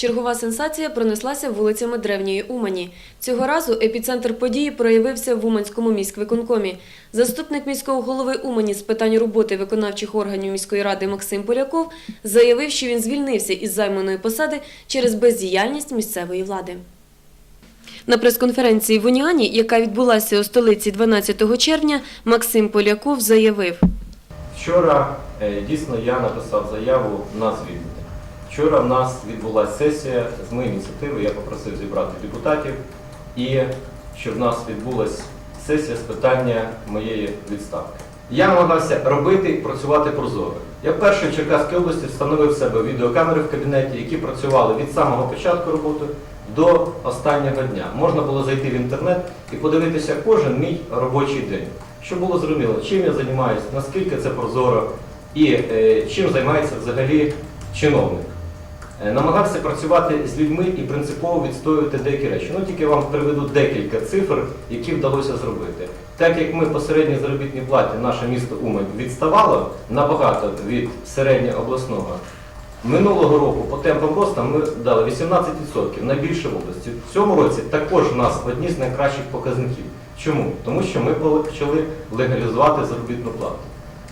Чергова сенсація пронеслася вулицями древньої Умані. Цього разу епіцентр події проявився в Уманському міськвиконкомі. Заступник міського голови Умані з питань роботи виконавчих органів міської ради Максим Поляков заявив, що він звільнився із займаної посади через бездіяльність місцевої влади. На прес-конференції в Уніані, яка відбулася у столиці 12 червня, Максим Поляков заявив. Вчора е, дійсно я написав заяву на звільнення. Вчора в нас відбулася сесія з моєї ініціативи. Я попросив зібрати депутатів і щоб в нас відбулася сесія з питання моєї відставки. Я намагався робити працювати прозоро. Я вперше в Черкаській області встановив себе відеокамери в кабінеті, які працювали від самого початку роботи до останнього дня. Можна було зайти в інтернет і подивитися кожен мій робочий день, щоб було зрозуміло, чим я займаюся, наскільки це прозоро і е, чим займається взагалі чиновник. Е, Намагався працювати з людьми і принципово відстоювати деякі речі. Ну тільки вам приведу декілька цифр, які вдалося зробити. Так як ми по середній заробітній платі, наше місто Умань відставало набагато від середньообласного, Минулого року по темпам росту ми дали 18%, найбільше в області. В цьому році також в нас одні з найкращих показників. Чому? Тому що ми почали легалізувати заробітну плату.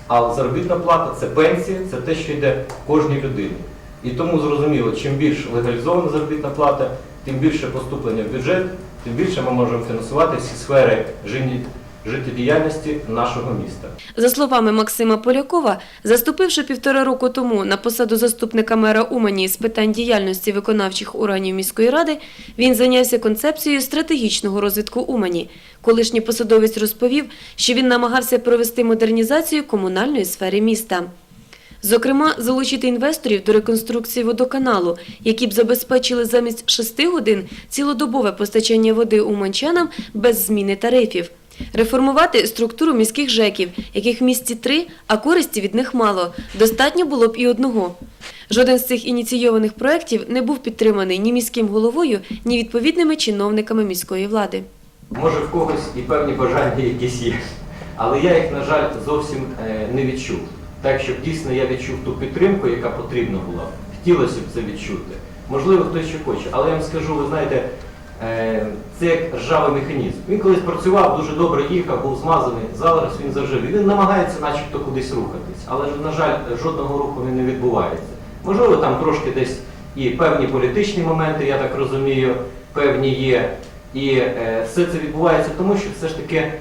А заробітна плата це пенсія, це те, що йде кожній людині. І тому зрозуміло, чим більш легалізована заробітна плата, тим більше поступлення в бюджет, тим більше ми можемо фінансувати всі сфери життє- життєдіяльності нашого міста. За словами Максима Полякова, заступивши півтора року тому на посаду заступника мера Умані з питань діяльності виконавчих органів міської ради, він зайнявся концепцією стратегічного розвитку Умані. Колишній посадовець розповів, що він намагався провести модернізацію комунальної сфери міста. Зокрема, залучити інвесторів до реконструкції водоканалу, які б забезпечили замість 6 годин цілодобове постачання води уманчанам без зміни тарифів. Реформувати структуру міських ЖЕКів, яких в місті три, а користі від них мало. Достатньо було б і одного. Жоден з цих ініційованих проєктів не був підтриманий ні міським головою, ні відповідними чиновниками міської влади. Може в когось і певні бажання якісь є, але я їх, на жаль, зовсім е, не відчув. Так, щоб дійсно я відчув ту підтримку, яка потрібна була. Хотілося б це відчути. Можливо, хтось ще хоче, але я вам скажу, ви знаєте, е, це як ржавий механізм. Він колись працював, дуже добре їхав, був змазаний, зараз він заржав. І Він намагається начебто кудись рухатись, але на жаль, жодного руху не відбувається. Можливо, там трошки десь і певні політичні моменти, я так розумію, певні є. І е, все це відбувається тому, що все ж таки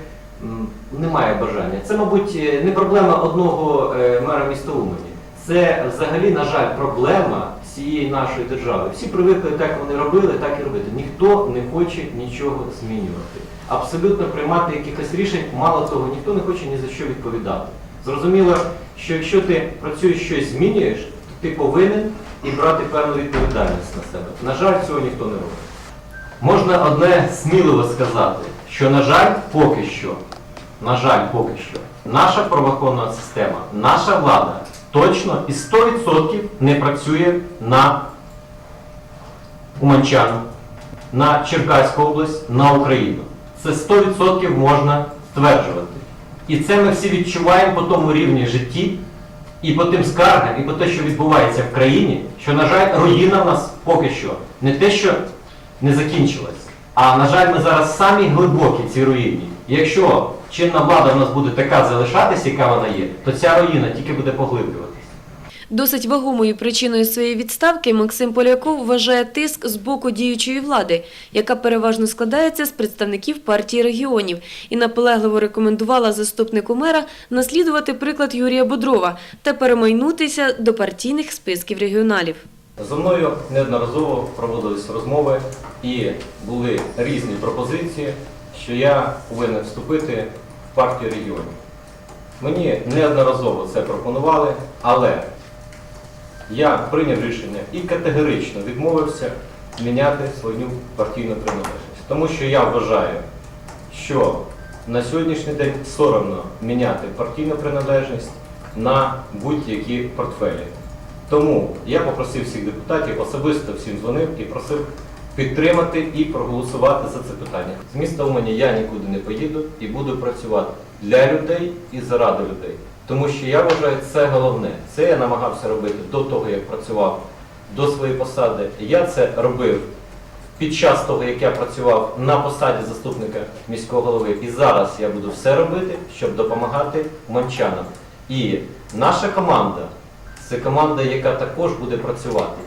немає бажання. Це, мабуть, е, не проблема одного е, мера міста Умані. Це взагалі, на жаль, проблема всієї нашої держави. Всі привикли так вони робили, так і робити. Ніхто не хоче нічого змінювати. Абсолютно приймати якихось рішень, мало того, ніхто не хоче ні за що відповідати. Зрозуміло, що якщо ти працюєш щось змінюєш, то ти повинен і брати певну відповідальність на себе. На жаль, цього ніхто не робить. Можна одне сміливо сказати, що, на жаль, поки що, на жаль, поки що, наша правоохоронна система, наша влада точно і 100% не працює на Уманчан, на Черкаську область, на Україну. Це 100% можна стверджувати. І це ми всі відчуваємо по тому рівні житті, і по тим скаргам, і по те, що відбувається в країні, що, на жаль, руїна в нас поки що не те, що не закінчилась. А на жаль, ми зараз самі глибокі в цій руїні. І якщо чинна влада в нас буде така залишатися, яка вона є, то ця руїна тільки буде поглиблюватися. Досить вагомою причиною своєї відставки Максим Поляков вважає тиск з боку діючої влади, яка переважно складається з представників партії регіонів, і наполегливо рекомендувала заступнику мера наслідувати приклад Юрія Бодрова та перемайнутися до партійних списків регіоналів. Зо мною неодноразово проводились розмови і були різні пропозиції, що я повинен вступити в партію регіонів. Мені неодноразово це пропонували, але я прийняв рішення і категорично відмовився міняти свою партійну приналежність. Тому що я вважаю, що на сьогоднішній день соромно міняти партійну приналежність на будь-які портфелі. Тому я попросив всіх депутатів, особисто всім дзвонив і просив підтримати і проголосувати за це питання. З міста Умані я нікуди не поїду і буду працювати для людей і заради людей. Тому що я вважаю, це головне. Це я намагався робити до того, як працював до своєї посади. Я це робив під час того, як я працював на посаді заступника міського голови. І зараз я буду все робити, щоб допомагати уманчанам. І наша команда це команда, яка також буде працювати.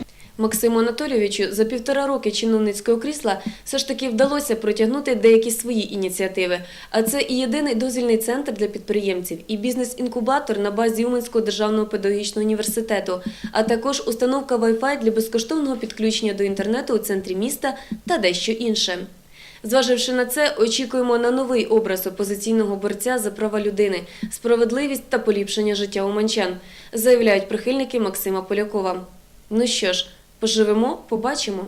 Максиму Анатолійовичу за півтора роки чиновницького крісла все ж таки вдалося протягнути деякі свої ініціативи. А це і єдиний дозвільний центр для підприємців, і бізнес-інкубатор на базі Уманського державного педагогічного університету, а також установка Wi-Fi для безкоштовного підключення до інтернету у центрі міста та дещо інше. Зваживши на це, очікуємо на новий образ опозиційного борця за права людини, справедливість та поліпшення життя уманчан, заявляють прихильники Максима Полякова. Ну що ж, поживемо, побачимо.